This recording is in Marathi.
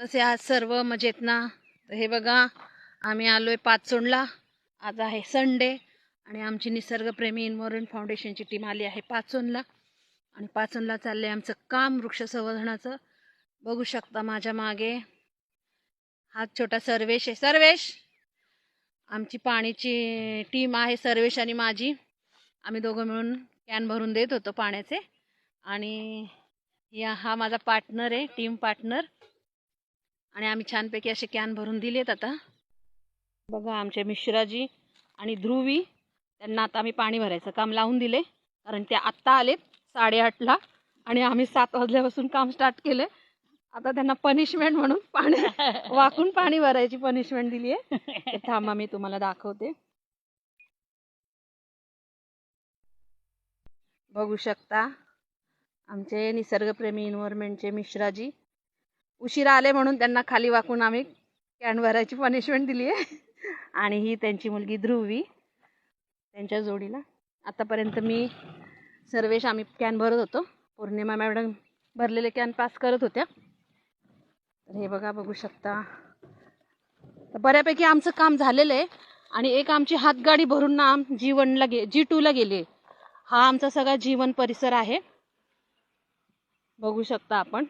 कसे आज सर्व मजेत ना तर हे बघा आम्ही आलोय पाचोंडला. आज आहे संडे आणि आमची निसर्गप्रेमी इन्व्हॉर्मेंट फाउंडेशनची टीम आली आहे पाचोंडला. आणि पाचोंडला चाललं आहे आमचं काम वृक्ष संवर्धनाचं. बघू शकता माझ्या मागे. हा छोटा सर्वेश आहे. सर्वेश! आमची पाणीची टीम आहे सर्वेश आणि माझी. आम्ही दोघं मिळून कॅन भरून देत होतो पाण्याचे. आणि या हा माझा पार्टनर आहे टीम पार्टनर. आणि आम्ही छानपैकी असे कॅन भरून दिलेत आता. बघा आमचे मिश्राजी आणि ध्रुवी त्यांना आता आम्ही पाणी भरायचं काम लावून दिले कारण ते आत्ता आलेत साडेआठला आणि आम्ही सात वाजल्यापासून काम स्टार्ट केले आता त्यांना पनिशमेंट म्हणून पाणी वाकून पाणी भरायची पनिशमेंट दिली आहे. थांबा मी तुम्हाला दाखवते. बघू शकता आमचे निसर्गप्रेमी इन्व्हॉर्मेंटचे मिश्राजी. उशिरा आले म्हणून त्यांना खाली वाकून आम्ही कॅन भरायची पनिशमेंट दिली आहे. आणि ही त्यांची मुलगी ध्रुवी. त्यांच्या जोडीला. आतापर्यंत मी सर्वेश आम्ही कॅन भरत होतो. पौर्णिमा मॅडम भरलेले कॅन पास करत होत्या. तर हे बघा बघू शकता. तर बऱ्यापैकी आमचं काम झालेलं आहे. आणि एक आमची हातगाडी भरून ना आम जी वनला गे जी टूला गेली आहे. हा आमचा सगळा जीवन परिसर आहे. बघू शकता आपण.